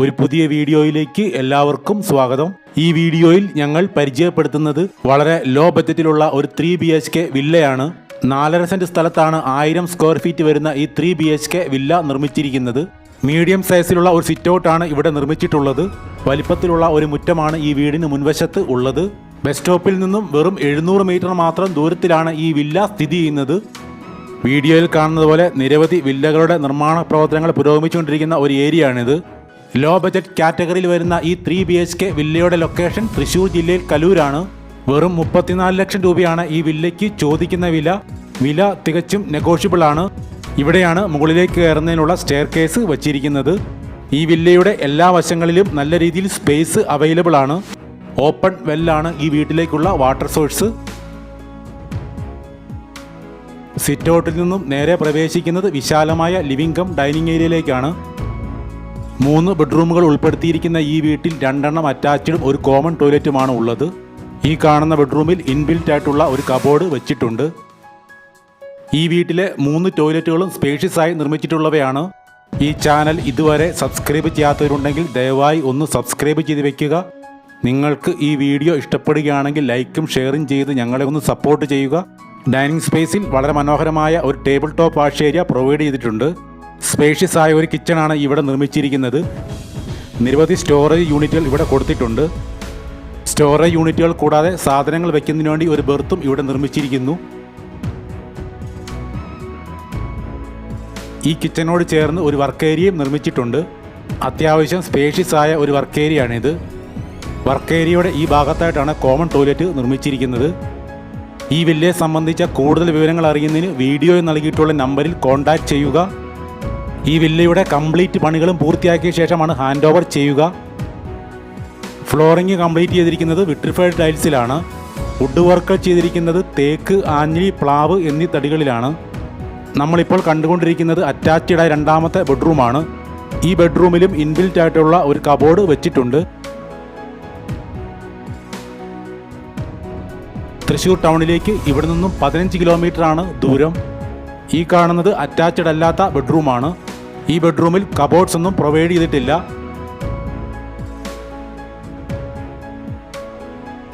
ഒരു പുതിയ വീഡിയോയിലേക്ക് എല്ലാവർക്കും സ്വാഗതം. ഈ വീഡിയോയിൽ ഞങ്ങൾ പരിചയപ്പെടുത്തുന്നത് വളരെ ലോ ബജറ്റിലുള്ള ഒരു ത്രീ ബി എച്ച് കെ വില്ലയാണ്. നാലര സെന്റ് സ്ഥലത്താണ് ആയിരം സ്ക്വയർ ഫീറ്റ് വരുന്ന ഈ three B H K villa നിർമ്മിച്ചിരിക്കുന്നത്. മീഡിയം സൈസിലുള്ള ഒരു സിറ്റൗട്ടാണ് ഇവിടെ നിർമ്മിച്ചിട്ടുള്ളത്. വലിപ്പത്തിലുള്ള ഒരു മുറ്റമാണ് ഈ വീടിന് മുൻവശത്ത് ഉള്ളത്. ബസ് സ്റ്റോപ്പിൽ നിന്നും വെറും എഴുന്നൂറ് മീറ്റർ മാത്രം ദൂരത്തിലാണ് ഈ വില്ല സ്ഥിതി ചെയ്യുന്നത്. വീഡിയോയിൽ കാണുന്നതുപോലെ നിരവധി വില്ലകളുടെ നിർമ്മാണ പ്രവർത്തനങ്ങൾ പുരോഗമിച്ചുകൊണ്ടിരിക്കുന്ന ഒരു ഏരിയയാണിത് ലോ ബജറ്റ് കാറ്റഗറിയിൽ വരുന്ന ഈ ത്രീ ബി എച്ച് കെ വില്ലയുടെ ലൊക്കേഷൻ തൃശൂർ ജില്ലയിൽ കലൂരാണ്. വെറും മുപ്പത്തിനാല് ലക്ഷം രൂപയാണ് ഈ വില്ലയ്ക്ക് ചോദിക്കുന്ന വില. വില തികച്ചും നെഗോഷ്യബിൾ ആണ്. ഇവിടെയാണ് മുകളിലേക്ക് കയറുന്നതിനുള്ള സ്റ്റെയർ കേസ് വച്ചിരിക്കുന്നത്. ഈ വില്ലയുടെ എല്ലാ വശങ്ങളിലും നല്ല രീതിയിൽ സ്പേസ് അവൈലബിൾ ആണ്. ഓപ്പൺ വെല്ലാണ് ഈ വീട്ടിലേക്കുള്ള വാട്ടർ സോഴ്സ് സിറ്റൗട്ടിൽ നിന്നും നേരെ പ്രവേശിക്കുന്നത് വിശാലമായ ലിവിംഗ് കം ഡൈനിങ് ഏരിയയിലേക്കാണ് മൂന്ന് ബെഡ്റൂമുകൾ ഉൾപ്പെടുത്തിയിരിക്കുന്ന ഈ വീട്ടിൽ രണ്ടെണ്ണം അറ്റാച്ച്ഡും ഒരു കോമൺ ടോയ്ലറ്റുമാണ് ഉള്ളത്. ഈ കാണുന്ന ബെഡ്റൂമിൽ ഇൻബിൽറ്റ് ആയിട്ടുള്ള ഒരു കബോർഡ് വെച്ചിട്ടുണ്ട്. ഈ വീട്ടിലെ മൂന്ന് ടോയ്ലറ്റുകളും സ്പേഷ്യസ് ആയി നിർമ്മിച്ചിട്ടുള്ളവയാണ്. ഈ ചാനൽ ഇതുവരെ സബ്സ്ക്രൈബ് ചെയ്യാത്തവരുണ്ടെങ്കിൽ ദയവായി ഒന്ന് സബ്സ്ക്രൈബ് ചെയ്ത് വെക്കുക. നിങ്ങൾക്ക് ഈ വീഡിയോ ഇഷ്ടപ്പെടുകയാണെങ്കിൽ ലൈക്കും ഷെയറും ചെയ്ത് ഞങ്ങളെ ഒന്ന് സപ്പോർട്ട് ചെയ്യുക. ഡൈനിങ് സ്പേസിൽ വളരെ മനോഹരമായ ഒരു table top wash area provide ചെയ്തിട്ടുണ്ട്. സ്പേഷ്യസ് ആയ ഒരു കിച്ചണാണ് ഇവിടെ നിർമ്മിച്ചിരിക്കുന്നത്. നിരവധി സ്റ്റോറേജ് യൂണിറ്റുകൾ ഇവിടെ കൊടുത്തിട്ടുണ്ട്. സ്റ്റോറേജ് യൂണിറ്റുകൾ കൂടാതെ സാധനങ്ങൾ വയ്ക്കുന്നതിന് വേണ്ടി ഒരു ബെർത്തും ഇവിടെ നിർമ്മിച്ചിരിക്കുന്നു. ഈ കിച്ചനോട് ചേർന്ന് ഒരു വർക്ക് ഏരിയയും നിർമ്മിച്ചിട്ടുണ്ട്. അത്യാവശ്യം സ്പേഷ്യസ് ആയ ഒരു വർക്ക് ഏരിയയാണിത്. വർക്ക് ഏരിയയുടെ ഈ ഭാഗത്തായിട്ടാണ് കോമൺ ടോയ്ലറ്റ് നിർമ്മിച്ചിരിക്കുന്നത്. ഈ വില്ലയെ സംബന്ധിച്ച കൂടുതൽ വിവരങ്ങൾ അറിയുന്നതിന് വീഡിയോയിൽ നൽകിയിട്ടുള്ള നമ്പറിൽ കോൺടാക്റ്റ് ചെയ്യുക. ഈ വില്ലയുടെ കംപ്ലീറ്റ് പണികളും പൂർത്തിയാക്കിയ ശേഷമാണ് ഹാൻഡ് ഓവർ ചെയ്യുക. ഫ്ലോറിംഗ് കംപ്ലീറ്റ് ചെയ്തിരിക്കുന്നത് വിട്രിഫൈഡ് ടൈൽസിലാണ് വുഡ് വർക്ക് ചെയ്തിരിക്കുന്നത് തേക്ക് ആഞ്ഞിലി പ്ലാവ് എന്നീ തടികളിലാണ്. നമ്മളിപ്പോൾ കണ്ടുകൊണ്ടിരിക്കുന്നത് അറ്റാച്ച്ഡായ രണ്ടാമത്തെ ബെഡ്റൂമാണ് ഈ ബെഡ്റൂമിലും ഇൻബിൽറ്റ് ആയിട്ടുള്ള ഒരു കബോർഡ് വെച്ചിട്ടുണ്ട്. തൃശ്ശൂർ ടൗണിലേക്ക് ഇവിടെ നിന്നും പതിനഞ്ച് കിലോമീറ്റർ ആണ് ദൂരം. ഈ കാണുന്നത് അറ്റാച്ച്ഡ് അല്ലാത്ത ബെഡ്റൂമാണ് ഈ ബെഡ്റൂമിൽ കബോർഡ്സ് ഒന്നും പ്രൊവൈഡ് ചെയ്തിട്ടില്ല.